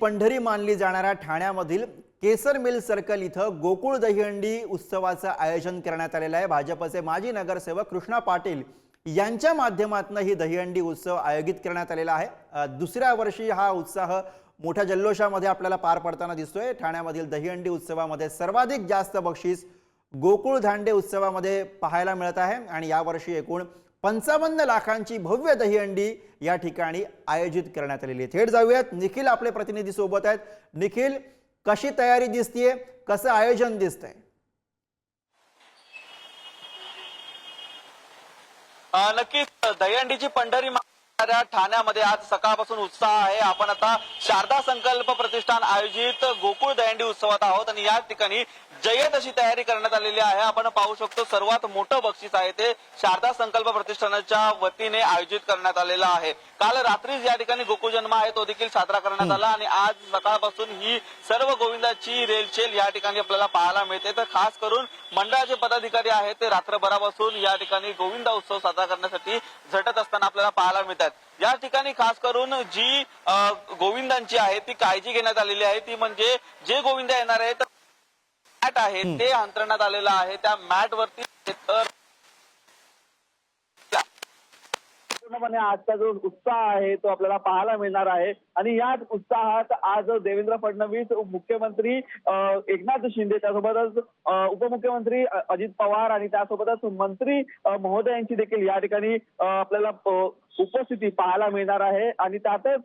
पंढरी मानली जाणाऱ्या ठाण्यामधील केसर mill circle इथं गोकुळ दहीहंडी उत्सवाचं आयोजन करण्यात आलेलं आहे. भाजपचे माजी नगरसेवक कृष्णा पाटील यांच्या माध्यमातून ही दहीहंडी उत्सव आयोजित करण्यात आलेला आहे. दुसऱ्या वर्षी हा उत्साह मोठ्या जल्लोषामध्ये आपल्याला पार पडताना दिसतोय. ठाण्यामधील दहीहंडी उत्सवामध्ये सर्वाधिक जास्त बक्षीस गोकुळ धांडे उत्सवामध्ये पाहायला मिळत आहे आणि यावर्षी एकूण पंचावन्न लाखांची भव्य दहीहंडी या ठिकाणी आयोजित करण्यात आलेली आहे. थेट जाऊयात. निखिल आपले प्रतिनिधी सोबत आहेत. निखिल कशी तयारी दिसतीये? कसं आयोजन दिसतंय? नक्कीच. दहीहंडीची पंढरी ठाण्यामध्ये आज सकाळपासून उत्साह आहे. आपण आता शारदा संकल्प प्रतिष्ठान आयोजित गोकुळ दहीहंडी उत्सवात आहोत आणि या ठिकाणी जय्यत अशी तयारी करण्यात आलेली आहे. आपण पाहू शकतो सर्वात मोठं बक्षीस आहे ते शारदा संकल्प प्रतिष्ठानाच्या वतीने आयोजित करण्यात आलेलं आहे. काल रात्रीच या ठिकाणी गोकुजन्म आहे तो देखील साजरा करण्यात आला आणि आज सकाळपासून ही सर्व गोविंदाची रेलचेल या ठिकाणी आपल्याला पाहायला मिळते. तर खास करून मंडळाचे पदाधिकारी आहेत ते रात्रभरापासून या ठिकाणी गोविंदा उत्सव साजरा करण्यासाठी झटत असताना आपल्याला पाहायला मिळतात. या ठिकाणी खास करून जी गोविंदांची आहे ती काळजी घेण्यात आलेली आहे. ती म्हणजे जे गोविंद येणार आहेत मॅट आहे ते अंतरण्यात आलेलं आहे त्या मॅट वरती तर पूर्णपणे आजचा जो उत्साह आहे तो आपल्याला पाहायला मिळणार आहे. आणि याच उत्साहात आज देवेंद्र फडणवीस मुख्यमंत्री एकनाथ शिंदे त्यासोबतच उपमुख्यमंत्री अजित पवार आणि त्यासोबतच मंत्री महोदयांची देखील या ठिकाणी आपल्याला उपस्थिती पाहायला मिळणार आहे. आणि त्यातच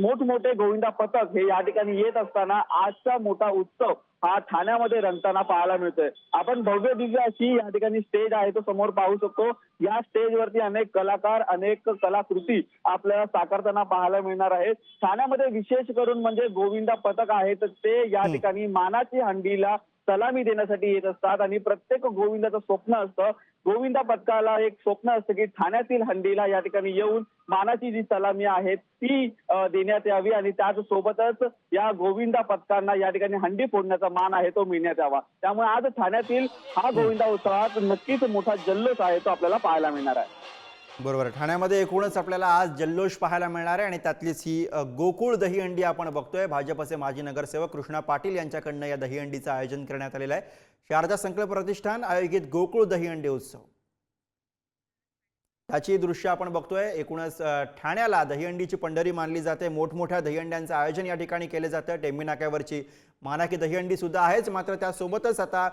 मोठमोठे गोविंदा पथक हे या ठिकाणी येत असताना आजचा मोठा उत्सव हा ठाण्यामध्ये रंगताना पाहायला मिळतोय. आपण भव्य दिव्य अशी या ठिकाणी स्टेज आहे तो समोर पाहू शकतो. या स्टेजवरती अनेक कलाकार अनेक कलाकृती आपल्याला साकारताना पाहायला मिळणार आहेत. ठाण्यामध्ये विशेष करून म्हणजे गोविंदा पथक आहेत ते या ठिकाणी मानाची हंडीला सलामी देण्यासाठी येत असतात आणि प्रत्येक गोविंदाचं स्वप्न असतं. गोविंदा पथकाला एक स्वप्न असतं की ठाण्यातील हंडीला या ठिकाणी येऊन मानाची जी सलामी आहे ती देण्यात यावी आणि त्याच सोबतच या गोविंदा पथकांना या ठिकाणी हंडी फोडण्याचा मान आहे तो मिळण्यात यावा. त्यामुळे आज ठाण्यातील हा गोविंदा उत्सवात नक्कीच मोठा जल्लोष आहे तो आपल्याला पाहायला मिळणार आहे. बरोबर ठाण्यामध्ये एकूणच आपल्याला आज जल्लोष पाहायला मिळणार आहे आणि त्यातलीच ही गोकुळ दहीहंडी आपण बघतोय. भाजपचे माजी नगरसेवक कृष्णा पाटील यांच्याकडनं या दहीहंडीचं आयोजन करण्यात आलेलं आहे. शारदा संकल्प प्रतिष्ठान आयोजित गोकुळ दहीहंडी उत्सव. त्याची दृश्य आपण बघतोय. एकूणच ठाण्याला दहीहंडीची पंढरी मानली जाते. मोठमोठ्या दहीहंड्यांचं आयोजन या ठिकाणी केले जातं. टेंबी नाक्यावरची मानाकी दहीहंडी सुद्धा आहेच. मात्र त्यासोबतच आता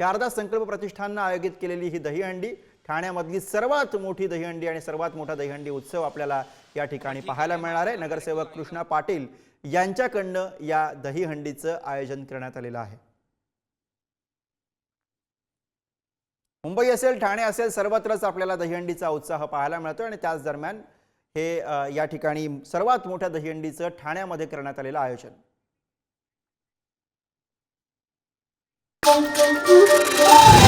शारदा संकल्प प्रतिष्ठाननं आयोजित केलेली ही दहीहंडी ठाण्यामधली सर्वात मोठी दहीहंडी आणि सर्वात मोठा दहीहंडी उत्सव आपल्याला या ठिकाणी पाहायला मिळणार आहे नगरसेवक कृष्णा पाटील यांच्याकडनं या दहीहंडीचं आयोजन करण्यात आलेलं आहे मुंबई असेल ठाणे असेल सर्वत्रच आपल्याला दहीहंडीचा उत्साह पाहायला मिळतो आणि त्याच दरम्यान हे या ठिकाणी सर्वात मोठ्या दहीहंडीचं ठाण्यामध्ये करण्यात आलेलं आयोजन Thank you.